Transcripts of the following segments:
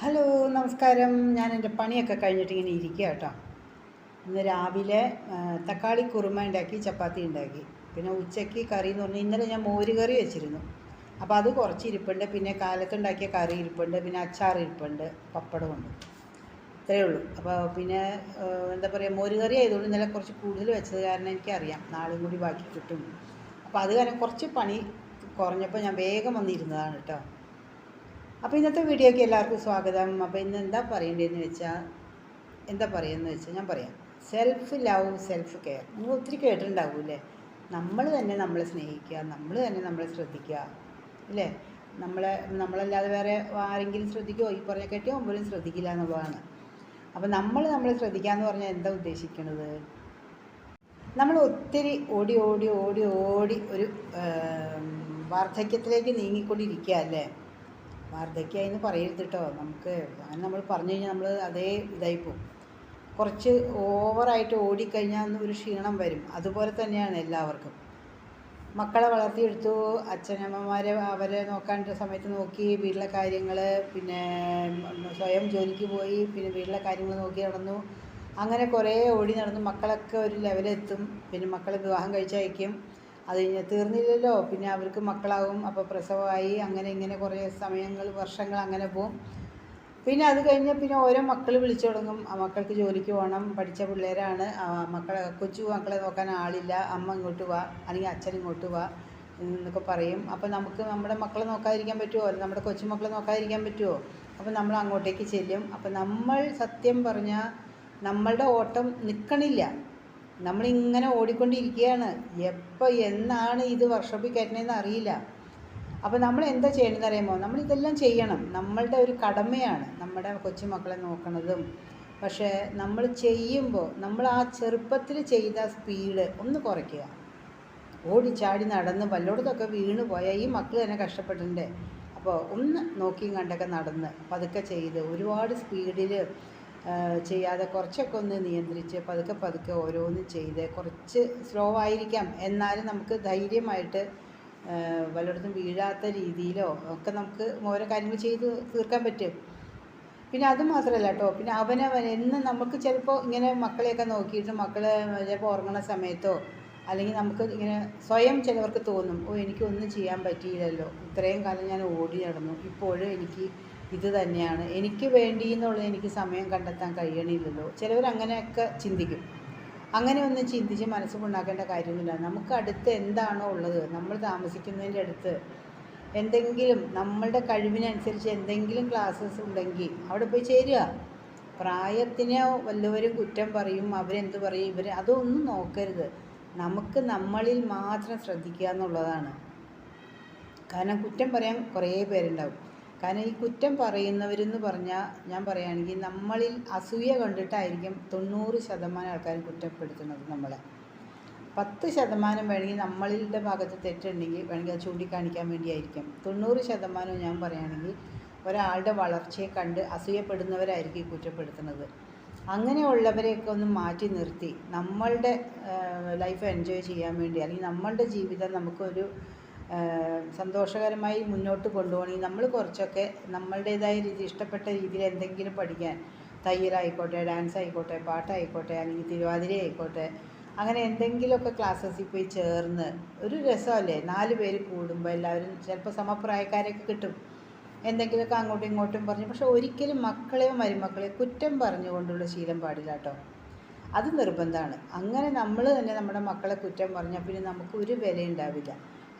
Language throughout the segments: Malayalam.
ഹലോ നമസ്കാരം. ഞാൻ എന്റെ പണിയൊക്കെ കഴിഞ്ഞിട്ട് ഇങ്ങനെ ഇരിക്കുക കേട്ടോ. ഇന്ന് രാവിലെ തക്കാളി കുറുമ ഉണ്ടാക്കി ചപ്പാത്തി ഉണ്ടാക്കി. പിന്നെ ഉച്ചയ്ക്ക് കറി എന്ന് പറഞ്ഞാൽ ഇന്നലെ ഞാൻ മോര് കറി വെച്ചിരുന്നു. അപ്പോൾ അത് കുറച്ച് ഇരിപ്പുണ്ട്. പിന്നെ കാലത്തുണ്ടാക്കിയ കറി ഇരിപ്പുണ്ട്. പിന്നെ അച്ചാർ ഇരിപ്പുണ്ട്. പപ്പടമുണ്ട് ഇത്രയേ ഉള്ളൂ. അപ്പോൾ പിന്നെ എന്താ പറയുക മോര് കറി ആയതുകൊണ്ട് ഇന്നലെ കുറച്ച് കൂടുതൽ വെച്ചത് കാരണം എനിക്കറിയാം. നാളെയും കൂടി ബാക്കി കിട്ടും. അപ്പോൾ അത് കാരണം കുറച്ച് പണി കുറഞ്ഞപ്പോൾ ഞാൻ വേഗം വന്നിരുന്നതാണ് കേട്ടോ. അപ്പോൾ ഇന്നത്തെ വീഡിയോയ്ക്ക് എല്ലാവർക്കും സ്വാഗതം. അപ്പോൾ ഇന്ന് എന്താ പറയേണ്ടതെന്ന് വെച്ചാൽ എന്താ പറയുന്നത് വെച്ചാൽ ഞാൻ പറയാം. സെൽഫ് ലവ് സെൽഫ് കെയർ നിങ്ങൾ ഒത്തിരി കേട്ടിട്ടുണ്ടാവില്ലേ നമ്മൾ തന്നെ നമ്മളെ സ്നേഹിക്കുക നമ്മൾ തന്നെ നമ്മളെ ശ്രദ്ധിക്കുക അല്ലേ? നമ്മളെ നമ്മളല്ലാതെ വേറെ ആരെങ്കിലും ശ്രദ്ധിക്കുമോ ഈ പറഞ്ഞ കെട്ടിയോ പോലും ശ്രദ്ധിക്കില്ല എന്നുള്ളതാണ്. അപ്പോൾ നമ്മൾ നമ്മളെ ശ്രദ്ധിക്കുക എന്ന് പറഞ്ഞാൽ എന്താ ഉദ്ദേശിക്കുന്നത് നമ്മൾ ഒത്തിരി ഓടി ഓടി ഓടി ഓടി ഒരു വാർദ്ധക്യത്തിലേക്ക് നീങ്ങിക്കൊണ്ടിരിക്കുക അല്ലേ? വാർദ്ധക്യമായി എന്ന് പറയരുത് കേട്ടോ നമുക്ക് അങ്ങനെ നമ്മൾ പറഞ്ഞു കഴിഞ്ഞാൽ നമ്മൾ അതേ ഇതായി പോകും കുറച്ച് ഓവറായിട്ട് ഓടിക്കഴിഞ്ഞാൽ ഒരു ക്ഷീണം വരും. അതുപോലെ തന്നെയാണ് എല്ലാവർക്കും. മക്കളെ വളർത്തിയെടുത്തു. അച്ഛനമ്മമാരെ അവരെ നോക്കാണ്ട സമയത്ത് നോക്കി വീട്ടിലെ കാര്യങ്ങൾ പിന്നെ സ്വയം ജോലിക്ക് പോയി പിന്നെ വീട്ടിലെ കാര്യങ്ങൾ നോക്കി നടന്നു. അങ്ങനെ കുറേ ഓടി നടന്നു. മക്കളൊക്കെ ഒരു ലെവലെത്തും പിന്നെ മക്കളെ വിവാഹം കഴിച്ചയക്കും. അത് കഴിഞ്ഞ് തീർന്നില്ലല്ലോ. പിന്നെ അവർക്ക് മക്കളാവും. അപ്പോൾ പ്രസവമായി. അങ്ങനെ ഇങ്ങനെ കുറേ സമയങ്ങൾ വർഷങ്ങൾ അങ്ങനെ പോവും. പിന്നെ അത് കഴിഞ്ഞ് പിന്നെ ഓരോ മക്കൾ വിളിച്ചു തുടങ്ങും. ആ മക്കൾക്ക് ജോലിക്ക് പോകണം. പഠിച്ച പിള്ളേരാണ്. മക്കളെ കൊച്ചു മക്കളെ നോക്കാൻ ആളില്ല. അമ്മ ഇങ്ങോട്ട് വാ. അല്ലെങ്കിൽ അച്ഛൻ ഇങ്ങോട്ട് വാ എന്നൊക്കെ പറയും. അപ്പോൾ നമുക്ക് നമ്മുടെ മക്കളെ നോക്കാതിരിക്കാൻ പറ്റുമോ? നമ്മുടെ കൊച്ചുമക്കളെ നോക്കാതിരിക്കാൻ പറ്റുമോ? അപ്പോൾ നമ്മൾ അങ്ങോട്ടേക്ക് ചെല്ലും. അപ്പോൾ നമ്മൾ സത്യം പറഞ്ഞാൽ നമ്മളുടെ ഓട്ടം നിൽക്കണില്ല നമ്മളിങ്ങനെ ഓടിക്കൊണ്ടിരിക്കുകയാണ്. എപ്പോൾ എന്നാണ് ഇത് വർക്ക്ഷോപ്പിൽ കയറ്റണതെന്ന് അറിയില്ല. അപ്പോൾ നമ്മൾ എന്താ ചെയ്യണമെന്ന് അറിയാമോ? നമ്മൾ ഇതെല്ലാം ചെയ്യണം. നമ്മളുടെ ഒരു കടമയാണ് നമ്മുടെ കൊച്ചുമക്കളെ നോക്കണതും. പക്ഷേ നമ്മൾ ചെയ്യുമ്പോൾ നമ്മൾ ആ ചെറുപ്പത്തിൽ ചെയ്ത സ്പീഡ് ഒന്ന് കുറയ്ക്കുക. ഓടിച്ചാടി ചാടി നടന്ന് വല്ലോടത്തൊക്കെ വീണ് പോയാൽ ഈ മക്കൾ തന്നെ കഷ്ടപ്പെട്ടിട്ടുണ്ട്. അപ്പോൾ ഒന്ന് നോക്കിയും കണ്ടൊക്കെ നടന്ന് പതുക്കെ ചെയ്ത് ഒരുപാട് സ്പീഡിൽ ചെയ്യാതെ കുറച്ചൊക്കെ ഒന്ന് നിയന്ത്രിച്ച് പതുക്കെ പതുക്കെ ഓരോന്ന് ചെയ്ത് കുറച്ച് സ്ലോ ആയിരിക്കാം. എന്നാലും നമുക്ക് ധൈര്യമായിട്ട് വല്ലയിടത്തും വീഴാത്ത രീതിയിലോ ഒക്കെ നമുക്ക് ഓരോ കാര്യങ്ങൾ ചെയ്ത് തീർക്കാൻ പറ്റും. പിന്നെ അത് മാത്രമല്ല കേട്ടോ പിന്നെ അവനവൻ എന്ന് നമുക്ക് ചിലപ്പോൾ ഇങ്ങനെ മക്കളെയൊക്കെ നോക്കിയിട്ട് മക്കൾ ചിലപ്പോൾ ഉറങ്ങണ സമയത്തോ അല്ലെങ്കിൽ നമുക്ക് ഇങ്ങനെ സ്വയം ചിലവർക്ക് തോന്നും ഓ എനിക്കൊന്നും ചെയ്യാൻ പറ്റിയില്ലല്ലോ. ഇത്രയും കാലം ഞാൻ ഓടി നടന്നു. ഇപ്പോഴും എനിക്ക് ഇത് തന്നെയാണ്. എനിക്ക് വേണ്ടി എന്നുള്ളത് എനിക്ക് സമയം കണ്ടെത്താൻ കഴിയണില്ലല്ലോ. ചിലവർ അങ്ങനെയൊക്കെ ചിന്തിക്കും. അങ്ങനെ ഒന്നും ചിന്തിച്ച് മനസ്സ് ഉണ്ടാക്കേണ്ട കാര്യമൊന്നുമില്ല. നമുക്ക് അടുത്ത് എന്താണോ ഉള്ളത് നമ്മൾ താമസിക്കുന്നതിന്റെ അടുത്ത് എന്തെങ്കിലും നമ്മളുടെ കഴിവിനനുസരിച്ച് എന്തെങ്കിലും ക്ലാസ്സസ് ഉണ്ടെങ്കിൽ അവിടെ പോയി ചേരുക. പ്രായത്തിനെ വല്ലവരും കുറ്റം പറയും അവരെന്ത് പറയും ഇവർ അതൊന്നും നോക്കരുത്. നമുക്ക് നമ്മളിൽ മാത്രം ശ്രദ്ധിക്കുക എന്നുള്ളതാണ്. കാരണം കുറ്റം പറയാൻ കുറേ പേരുണ്ടാവും. കാരണം ഈ കുറ്റം പറയുന്നവരെന്ന് പറഞ്ഞാൽ ഞാൻ പറയുകയാണെങ്കിൽ നമ്മളിൽ അസൂയ കണ്ടിട്ടായിരിക്കും തൊണ്ണൂറ് ശതമാനം ആൾക്കാരും കുറ്റപ്പെടുത്തുന്നത് നമ്മളെ. പത്ത് ശതമാനം വേണമെങ്കിൽ നമ്മളുടെ ഭാഗത്ത് തെറ്റുണ്ടെങ്കിൽ വേണമെങ്കിൽ അത് ചൂണ്ടിക്കാണിക്കാൻ വേണ്ടിയായിരിക്കും. തൊണ്ണൂറ് ശതമാനം ഞാൻ പറയുകയാണെങ്കിൽ ഒരാളുടെ വളർച്ചയെ കണ്ട് അസൂയപ്പെടുന്നവരായിരിക്കും ഈ കുറ്റപ്പെടുത്തുന്നത്. അങ്ങനെയുള്ളവരെയൊക്കെ ഒന്ന് മാറ്റി നിർത്തി നമ്മളുടെ ലൈഫ് എൻജോയ് ചെയ്യാൻ വേണ്ടി അല്ലെങ്കിൽ നമ്മളുടെ ജീവിതം നമുക്കൊരു സന്തോഷകരമായി മുന്നോട്ട് കൊണ്ടുപോകണമെങ്കിൽ നമ്മൾ കുറച്ചൊക്കെ നമ്മളുടേതായ രീതി ഇഷ്ടപ്പെട്ട രീതിയിൽ എന്തെങ്കിലും പഠിക്കാൻ തയ്യലായിക്കോട്ടെ ഡാൻസ് ആയിക്കോട്ടെ പാട്ടായിക്കോട്ടെ അല്ലെങ്കിൽ തിരുവാതിര ആയിക്കോട്ടെ അങ്ങനെ എന്തെങ്കിലുമൊക്കെ ക്ലാസ്സസിൽ പോയി ചേർന്ന് ഒരു രസമല്ലേ? നാല് പേര് കൂടുമ്പോൾ എല്ലാവരും ചിലപ്പോൾ സമപ്രായക്കാരൊക്കെ കിട്ടും. എന്തെങ്കിലുമൊക്കെ അങ്ങോട്ടും ഇങ്ങോട്ടും പറഞ്ഞു. പക്ഷെ ഒരിക്കലും മക്കളെയോ മരുമക്കളെയോ കുറ്റം പറഞ്ഞുകൊണ്ടുള്ള ശീലം പാടില്ല കേട്ടോ. അത് നിർബന്ധമാണ്. അങ്ങനെ നമ്മൾ തന്നെ നമ്മുടെ മക്കളെ കുറ്റം പറഞ്ഞാൽ പിന്നെ നമുക്ക് ഒരു വിലയുണ്ടാവില്ല.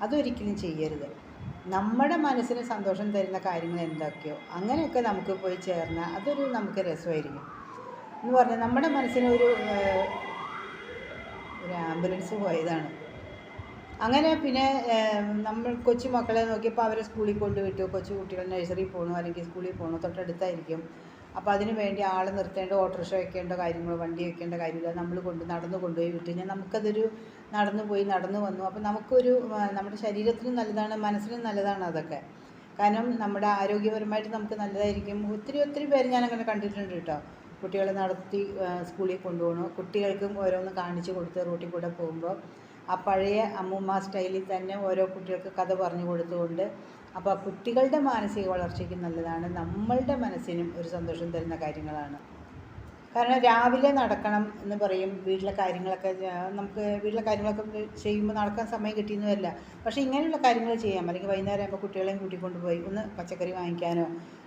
അതൊരിക്കലും ചെയ്യരുത്. നമ്മുടെ മനസ്സിന് സന്തോഷം തരുന്ന കാര്യങ്ങൾ എന്തൊക്കെയോ അങ്ങനെയൊക്കെ നമുക്ക് പോയി ചേർന്നാൽ അതൊരു നമുക്ക് രസമായിരിക്കും. എന്ന് പറഞ്ഞാൽ നമ്മുടെ മനസ്സിന് ഒരു ഒരു ആംബുലൻസ് പോയതാണ്. അങ്ങനെ പിന്നെ നമ്മൾ കൊച്ചു മക്കളെ നോക്കിയപ്പോൾ അവരെ സ്കൂളിൽ കൊണ്ടുവിട്ടു കൊച്ചു കുട്ടികൾ നഴ്സറിയിൽ പോകണു അല്ലെങ്കിൽ സ്കൂളിൽ പോകണോ തൊട്ടടുത്തായിരിക്കും. അപ്പോൾ അതിന് വേണ്ടി ആൾ നിർത്തേണ്ട ഓട്ടോറിക്ഷ വെക്കേണ്ട കാര്യങ്ങളോ വണ്ടി വെക്കേണ്ട കാര്യമില്ല. നമ്മൾ കൊണ്ട് നടന്നു കൊണ്ടുപോയി വിട്ട്. കഴിഞ്ഞാൽ നമുക്കതൊരു നടന്നു പോയി നടന്നു വന്നു. അപ്പോൾ നമുക്കൊരു നമ്മുടെ ശരീരത്തിനും നല്ലതാണ് മനസ്സിനും നല്ലതാണ് അതൊക്കെ. കാരണം നമ്മുടെ ആരോഗ്യപരമായിട്ട് നമുക്ക് നല്ലതായിരിക്കും. ഒത്തിരി ഒത്തിരി പേര് അങ്ങനെ കണ്ടിട്ടുണ്ട് കേട്ടോ. കുട്ടികളെ നടത്തി സ്കൂളിൽ കൊണ്ടുപോകണു. കുട്ടികൾക്കും ഓരോന്ന് കാണിച്ചു കൊടുത്ത് റൂട്ടിൽ കൂടെ പോകുമ്പോൾ ആ പഴയ അമ്മൂമ്മ സ്റ്റൈലിൽ തന്നെ ഓരോ കുട്ടികൾക്ക് കഥ പറഞ്ഞു കൊടുത്തുകൊണ്ട് അപ്പോൾ കുട്ടികളുടെ മാനസിക വളർച്ചയ്ക്ക് നല്ലതാണ്. നമ്മളുടെ മനസ്സിനും ഒരു സന്തോഷം തരുന്ന കാര്യങ്ങളാണ്. കാരണം രാവിലെ നടക്കണം എന്ന് പറയും വീട്ടിലെ കാര്യങ്ങളൊക്കെ നമുക്ക് വീട്ടിലെ കാര്യങ്ങളൊക്കെ ചെയ്യുമ്പോൾ നടക്കാൻ സമയം കിട്ടിയെന്ന് വരില്ല പക്ഷേ ഇങ്ങനെയുള്ള കാര്യങ്ങൾ ചെയ്യാം. അല്ലെങ്കിൽ വൈകുന്നേരം ആകുമ്പോൾ കുട്ടികളെയും കൂട്ടിക്കൊണ്ട് പോയി ഒന്ന് പച്ചക്കറി വാങ്ങിക്കാനോ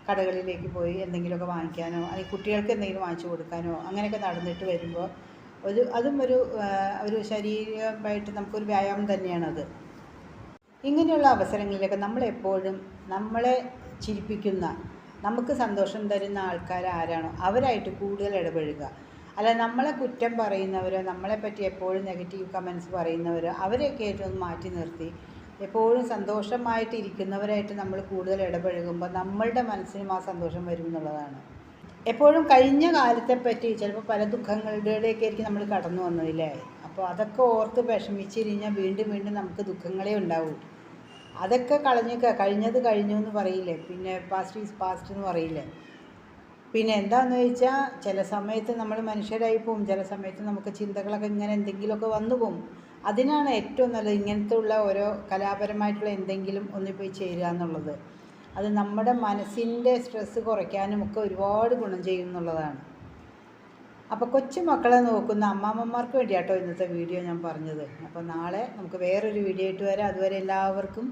കടകളിലേക്ക് പോയി എന്തെങ്കിലുമൊക്കെ വാങ്ങിക്കാനോ അല്ലെങ്കിൽ കുട്ടികൾക്ക് എന്തെങ്കിലും വാങ്ങിച്ചു കൊടുക്കാനോ അങ്ങനെയൊക്കെ നടന്നിട്ട് വരുമ്പോൾ ഒരു അതും ഒരു ഒരു ശരീരമായിട്ട് നമുക്കൊരു വ്യായാമം തന്നെയാണത്. ഇങ്ങനെയുള്ള അവസരങ്ങളിലൊക്കെ നമ്മളെപ്പോഴും നമ്മളെ ചിരിപ്പിക്കുന്ന നമുക്ക് സന്തോഷം തരുന്ന ആൾക്കാർ ആരാണോ അവരായിട്ട് കൂടുതൽ ഇടപഴകുക. അല്ല നമ്മളെ കുറ്റം പറയുന്നവരോ നമ്മളെ പറ്റി എപ്പോഴും നെഗറ്റീവ് കമൻസ് പറയുന്നവരോ അവരെയൊക്കെ ഏറ്റവും മാറ്റി നിർത്തി. എപ്പോഴും സന്തോഷമായിട്ട് ഇരിക്കുന്നവരായിട്ട് നമ്മൾ കൂടുതൽ ഇടപഴകുമ്പോൾ നമ്മളുടെ മനസ്സിനും ആ സന്തോഷം വരും എന്നുള്ളതാണ്. എപ്പോഴും കഴിഞ്ഞ കാലത്തെ പറ്റി ചിലപ്പോൾ പല ദുഃഖങ്ങളുടെയൊക്കെ ആയിരിക്കും നമ്മൾ കടന്നു വന്നതില്ലേ അപ്പോൾ അതൊക്കെ ഓർത്ത് വിഷമിച്ചിരിഞ്ഞാൽ വീണ്ടും വീണ്ടും നമുക്ക് ദുഃഖങ്ങളേ ഉണ്ടാവൂ. അതൊക്കെ കളഞ്ഞേക്കുക കഴിഞ്ഞത് കഴിഞ്ഞു എന്ന് പറയില്ലേ? പിന്നെ പാസ്റ്റ് ഈസ് പാസ്റ്റ് എന്ന് പറയില്ലേ? പിന്നെ എന്താണെന്ന് ചോദിച്ചാൽ ചില സമയത്ത് നമ്മൾ മനുഷ്യരായി പോവും. ചില സമയത്ത് നമുക്ക് ചിന്തകളൊക്കെ ഇങ്ങനെ എന്തെങ്കിലുമൊക്കെ വന്നു പോകും അതിനാണ് ഏറ്റവും നല്ലത് ഇങ്ങനത്തെ ഉള്ള ഓരോ കലാപരമായിട്ടുള്ള എന്തെങ്കിലും ഒന്ന് പോയി ചേരുക എന്നുള്ളത്. അത് നമ്മുടെ മനസ്സിന്റെ സ്ട്രെസ്സ് കുറയ്ക്കാനും ഒക്കെ ഒരുപാട് ഗുണം ചെയ്യും എന്നുള്ളതാണ്. അപ്പോൾ കൊച്ചുമക്കളെ നോക്കുന്ന അമ്മാമ്മമാർക്ക് വേണ്ടിയാട്ടോ ഇന്നത്തെ വീഡിയോ ഞാൻ പറഞ്ഞത്. അപ്പോൾ നാളെ നമുക്ക് വേറൊരു വീഡിയോ ആയിട്ട് വരാം. അതുവരെ എല്ലാവർക്കും